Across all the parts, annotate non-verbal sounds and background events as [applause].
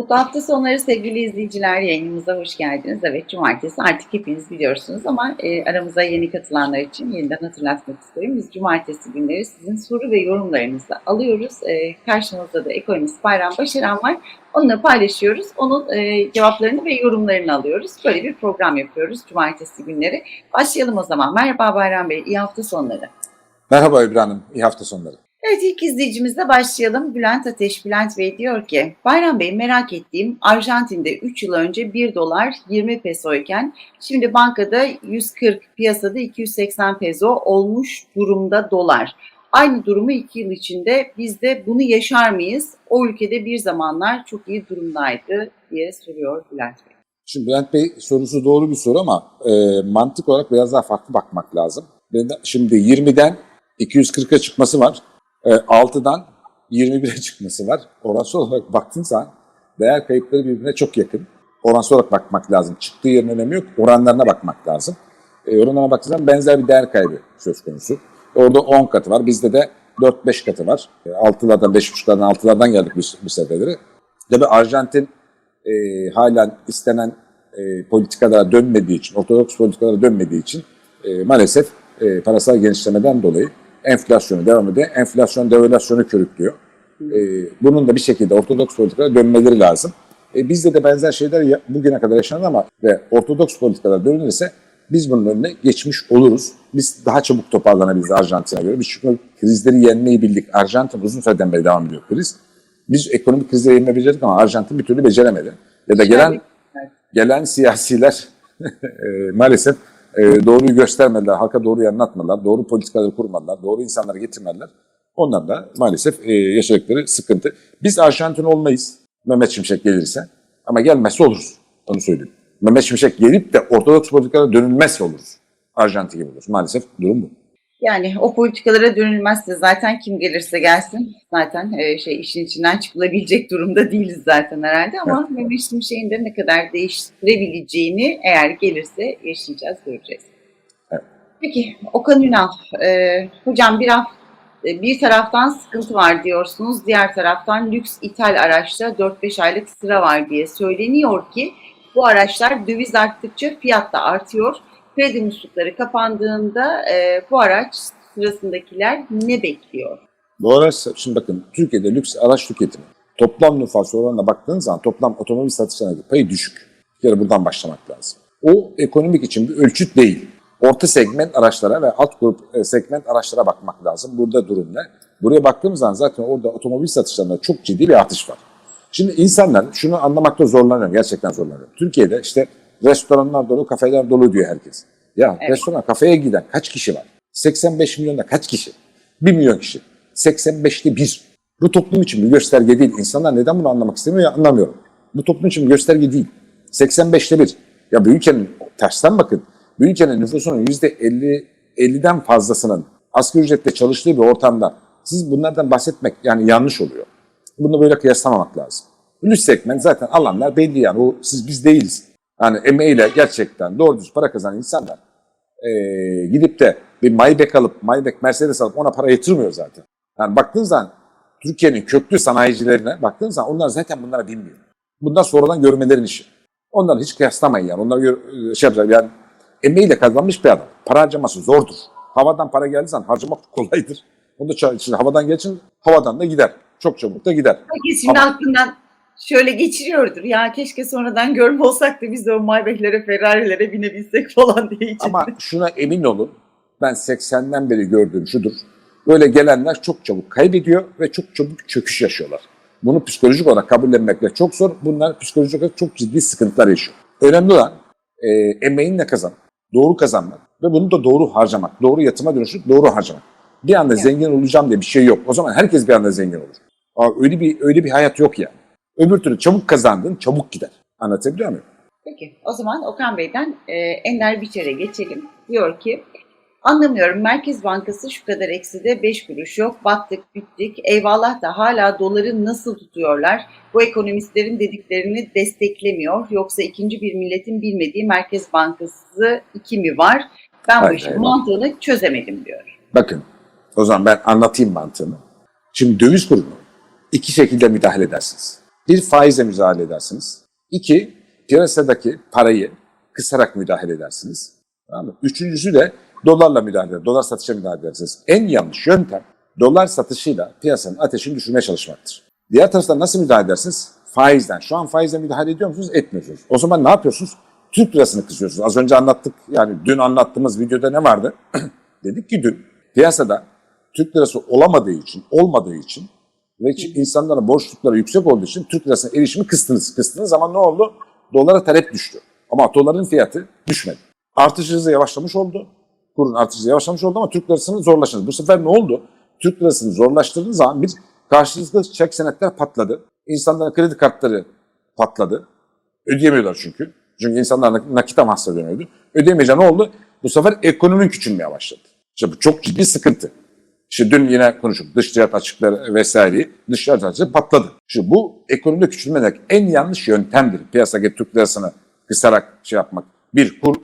Mutlu hafta sonları sevgili izleyiciler yayınımıza hoş geldiniz. Evet cumartesi artık hepiniz biliyorsunuz ama e, aramıza yeni katılanlar için yeniden hatırlatmak isterim. Biz cumartesi günleri sizin soru ve yorumlarınızı alıyoruz. E, karşımızda da ekonomist Bayram Başaran var. Onunla paylaşıyoruz. Onun e, cevaplarını ve yorumlarını alıyoruz. Böyle bir program yapıyoruz cumartesi günleri. Başlayalım o zaman. Merhaba Bayram Bey, iyi hafta sonları. Merhaba İbrahim iyi hafta sonları. Evet ilk izleyicimizle başlayalım. Bülent Ateş, Bülent Bey diyor ki Bayram Bey merak ettiğim Arjantin'de 3 yıl önce 1 dolar 20 peso iken şimdi bankada 140 piyasada 280 peso olmuş durumda dolar. Aynı durumu 2 yıl içinde biz de bunu yaşar mıyız? O ülkede bir zamanlar çok iyi durumdaydı diye soruyor Bülent Bey. Şimdi Bülent Bey sorusu doğru bir soru ama e, mantık olarak biraz daha farklı bakmak lazım. Şimdi 20'den 240'a çıkması var. E, 6'dan 21'e çıkması var. Oransal olarak baktığın zaman değer kayıpları birbirine çok yakın. Oransal olarak bakmak lazım. Çıktığı yerin önemi yok. Oranlarına bakmak lazım. E, oranlarına baktığın zaman benzer bir değer kaybı söz konusu. Orada 10 katı var. Bizde de 4-5 katı var. E, 6'lardan, 5.5'lardan, 6'lardan geldik bu, bu seferleri. Tabii Arjantin e, halen istenen e, politikalara dönmediği için, ortodoks politikalara dönmediği için e, maalesef e, parasal genişlemeden dolayı enflasyonu devam ediyor. Enflasyon devalüasyonu körüklüyor. E, bunun da bir şekilde ortodoks politikalara dönmeleri lazım. E, bizde de benzer şeyler bugüne kadar yaşandı ama ve ortodoks politikalara dönülürse biz bunun önüne geçmiş oluruz. Biz daha çabuk toparlanabiliriz Arjantin'e göre. Biz çünkü krizleri yenmeyi bildik. Arjantin uzun süreden beri devam ediyor kriz. Biz ekonomik krizleri yenmeyi becerdik ama Arjantin bir türlü beceremedi. Ya da gelen gelen siyasiler [laughs] e, maalesef e, doğruyu göstermediler, halka doğruyu anlatmadılar, doğru politikaları kurmadılar, doğru insanları getirmediler. Onlar da maalesef e, yaşadıkları sıkıntı. Biz Arjantin olmayız Mehmet Şimşek gelirse ama gelmezse oluruz. Onu söyleyeyim. Mehmet Şimşek gelip de ortodoks politikalara dönülmezse oluruz. Arjantin gibi oluruz. Maalesef durum bu. Yani o politikalara dönülmezse zaten kim gelirse gelsin zaten e, şey işin içinden çıkılabilecek durumda değiliz zaten herhalde ama Mehmet Şimşek'in de ne kadar değiştirebileceğini eğer gelirse yaşayacağız göreceğiz. Evet. Peki Okan Ünal, e, hocam bir hafta bir taraftan sıkıntı var diyorsunuz, diğer taraftan lüks ithal araçta 4-5 aylık sıra var diye söyleniyor ki bu araçlar döviz arttıkça fiyat da artıyor. Kredi muslukları kapandığında e, bu araç sırasındakiler ne bekliyor? Bu araç, şimdi bakın Türkiye'de lüks araç tüketimi toplam nüfus oranına baktığınız zaman toplam otomobil satışlarına payı düşük. Bir kere buradan başlamak lazım. O ekonomik için bir ölçüt değil. Orta segment araçlara ve alt grup e, segment araçlara bakmak lazım. Burada durum ne? Buraya baktığımız zaman zaten orada otomobil satışlarında çok ciddi bir artış var. Şimdi insanlar şunu anlamakta zorlanıyor, gerçekten zorlanıyor. Türkiye'de işte restoranlar dolu, kafeler dolu diyor herkes. Ya Evet. restoran, kafeye giden kaç kişi var? 85 milyonda kaç kişi? 1 milyon kişi. 85'te 1. Bu toplum için bir gösterge değil. İnsanlar neden bunu anlamak istemiyor ya anlamıyorum. Bu toplum için bir gösterge değil. 85'te 1. Ya bu ülkenin, tersten bakın, bu ülkenin nüfusunun %50, 50'den fazlasının asgari ücretle çalıştığı bir ortamda siz bunlardan bahsetmek yani yanlış oluyor. Bunu böyle kıyaslamamak lazım. Lüks segment zaten alanlar belli yani. O, siz biz değiliz. Yani emeğiyle gerçekten doğru düz para kazanan insanlar eee, gidip de bir Maybach alıp, Maybach Mercedes alıp ona para yatırmıyor zaten. Yani baktığın zaman Türkiye'nin köklü sanayicilerine baktığın zaman onlar zaten bunlara bilmiyor. Bundan sonradan görmelerin işi. Onları hiç kıyaslamayın yani. Onlar şey yapacak yani emeğiyle kazanmış bir adam. Para harcaması zordur. Havadan para geldiği zaman harcamak kolaydır. Onu da şimdi havadan geçin, havadan da gider. Çok çabuk da gider. Herkes şimdi Ama- aklından şöyle geçiriyordur. Ya keşke sonradan görme olsak da biz de o Maybach'lere, Ferrari'lere binebilsek falan diye için. Ama şuna emin olun, ben 80'den beri gördüğüm şudur. Böyle gelenler çok çabuk kaybediyor ve çok çabuk çöküş yaşıyorlar. Bunu psikolojik olarak kabullenmekle çok zor. Bunlar psikolojik olarak çok ciddi sıkıntılar yaşıyor. Önemli olan e, emeğinle kazan, doğru kazanmak ve bunu da doğru harcamak. Doğru yatıma dönüşüp doğru harcamak. Bir anda Evet. zengin olacağım diye bir şey yok. O zaman herkes bir anda zengin olur. Aa, öyle bir öyle bir hayat yok yani. Öbür türlü çabuk kazandın, çabuk gider. Anlatabiliyor muyum? Peki o zaman Okan Bey'den e, Ender Biçer'e geçelim. Diyor ki anlamıyorum Merkez Bankası şu kadar ekside 5 kuruş yok battık bittik eyvallah da hala doları nasıl tutuyorlar bu ekonomistlerin dediklerini desteklemiyor yoksa ikinci bir milletin bilmediği Merkez Bankası iki mi var ben bu işin hayır. mantığını çözemedim diyor. Bakın o zaman ben anlatayım mantığını. Şimdi döviz kurunu iki şekilde müdahale edersiniz. Bir faizle müdahale edersiniz. İki, piyasadaki parayı kısarak müdahale edersiniz. Tamam mı? Üçüncüsü de dolarla müdahale eder. Dolar satışa müdahale edersiniz. En yanlış yöntem dolar satışıyla piyasanın ateşini düşürmeye çalışmaktır. Diğer taraftan nasıl müdahale edersiniz? Faizden. Şu an faizle müdahale ediyor musunuz? Etmiyorsunuz. O zaman ne yapıyorsunuz? Türk lirasını kısıyorsunuz. Az önce anlattık yani dün anlattığımız videoda ne vardı? [clears throat] Dedik ki dün piyasada Türk lirası olamadığı için, olmadığı için ve insanların borçlukları yüksek olduğu için Türk lirasına erişimi kıstınız. Kıstığınız zaman ne oldu? Dolara talep düştü. Ama doların fiyatı düşmedi. Artış hızı yavaşlamış oldu. Kurun artış hızı yavaşlamış oldu ama Türk lirasının zorlaştı. Bu sefer ne oldu? Türk lirasını zorlaştırdığınız zaman bir karşılıklı çek senetler patladı. İnsanların kredi kartları patladı. Ödeyemiyorlar çünkü. Çünkü insanlar nak- nakit amasla dönüyordu. Ödeyemeyince ne oldu? Bu sefer ekonominin küçülmeye başladı. İşte bu çok ciddi sıkıntı. İşte dün yine konuştuk dış ticaret açıkları vesaireyi dış ticaret açıkları patladı. Şimdi bu ekonomide küçülmemek en yanlış yöntemdir. Piyasadaki Türk lirasını kısarak şey yapmak. Bir kur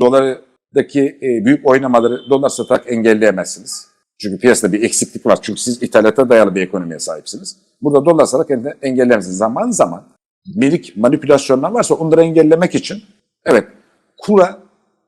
dolardaki e, büyük oynamaları dolar satarak engelleyemezsiniz. Çünkü piyasada bir eksiklik var. Çünkü siz ithalata dayalı bir ekonomiye sahipsiniz. Burada dolar satarak enge- engelleyemezsiniz. Zaman zaman minik manipülasyonlar varsa onları engellemek için evet kura,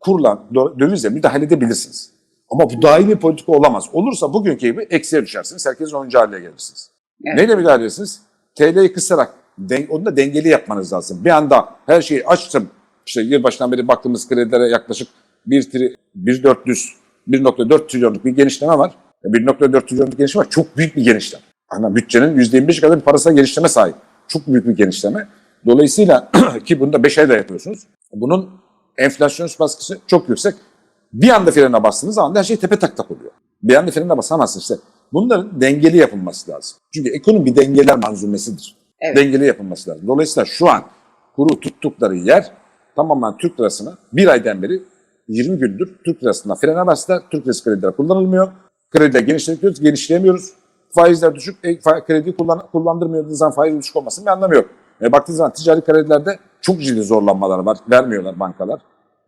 kurla, do- dövizle müdahale edebilirsiniz. Ama bu bir politika olamaz. Olursa bugünkü gibi eksiye düşersiniz. Herkesin oyuncu haline gelirsiniz. Evet. Neyle müdahale edersiniz? TL'yi kısarak, den, onu da dengeli yapmanız lazım. Bir anda her şeyi açtım. İşte yılbaşından beri baktığımız kredilere yaklaşık 1 tri, 1.400, 1.4 trilyonluk bir genişleme var. E, 1.4 trilyonluk genişleme var. Çok büyük bir genişleme. Ana bütçenin %25 kadar bir parasal genişleme sahip. Çok büyük bir genişleme. Dolayısıyla [clears throat] ki bunu da 5 ayda yapıyorsunuz. Bunun enflasyon baskısı çok yüksek. Bir anda frene bastığınız zaman her şey tepe tak tak oluyor. Bir anda frene basamazsınız işte. Bunların dengeli yapılması lazım. Çünkü ekonomi bir dengeler manzumesidir. Evet. Dengeli yapılması lazım. Dolayısıyla şu an kuru tuttukları yer tamamen Türk lirasına bir aydan beri 20 gündür Türk lirasına frene bastılar. Türk lirası krediler kullanılmıyor. Krediler genişletiyoruz, genişleyemiyoruz. Faizler düşük, e, kredi kullan, kullandırmıyorduğunuz zaman faiz düşük olmasının bir anlamı yok. E, baktığınız zaman ticari kredilerde çok ciddi zorlanmalar var. Vermiyorlar bankalar.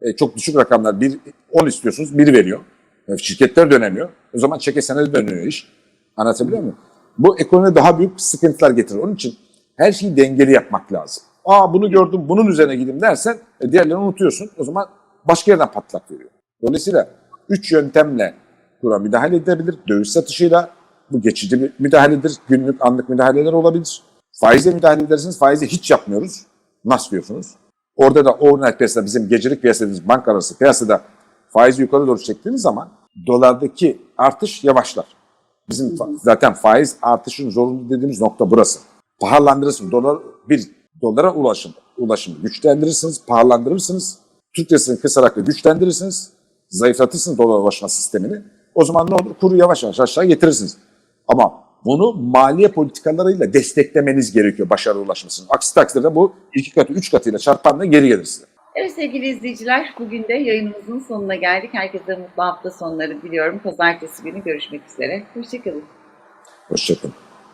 E, çok düşük rakamlar. Bir, 10 istiyorsunuz, biri veriyor. E, şirketler dönemiyor. O zaman çeke senedi dönüyor iş. Anlatabiliyor muyum? Bu ekonomiye daha büyük sıkıntılar getirir. Onun için her şeyi dengeli yapmak lazım. Aa bunu gördüm, bunun üzerine gideyim dersen e, diğerlerini unutuyorsun. O zaman başka yerden patlak veriyor. Dolayısıyla üç yöntemle kura müdahale edebilir. Döviz satışıyla bu geçici bir müdahaledir. Günlük, anlık müdahaleler olabilir. Faizle müdahale edersiniz. Faizi hiç yapmıyoruz. Nasıl diyorsunuz? Orada da overnight piyasada bizim gecelik piyasa dediğimiz banka arası piyasada faizi yukarı doğru çektiğiniz zaman dolardaki artış yavaşlar. Bizim fa- zaten faiz artışın zorunlu dediğimiz nokta burası. Pahalandırırsınız. Dolar, bir dolara ulaşım, ulaşımı güçlendirirsiniz, pahalandırırsınız. Türk lirasını kısarak da güçlendirirsiniz. Zayıflatırsınız dolar ulaşma sistemini. O zaman ne olur? Kuru yavaş yavaş aşağı getirirsiniz. Ama bunu maliye politikalarıyla desteklemeniz gerekiyor başarı ulaşmasının. Aksi takdirde bu iki katı, üç katıyla çarpanla geri gelir size. Evet sevgili izleyiciler, bugün de yayınımızın sonuna geldik. Herkese mutlu hafta sonları diliyorum. Pazartesi günü görüşmek üzere. Hoşçakalın. Hoşçakalın.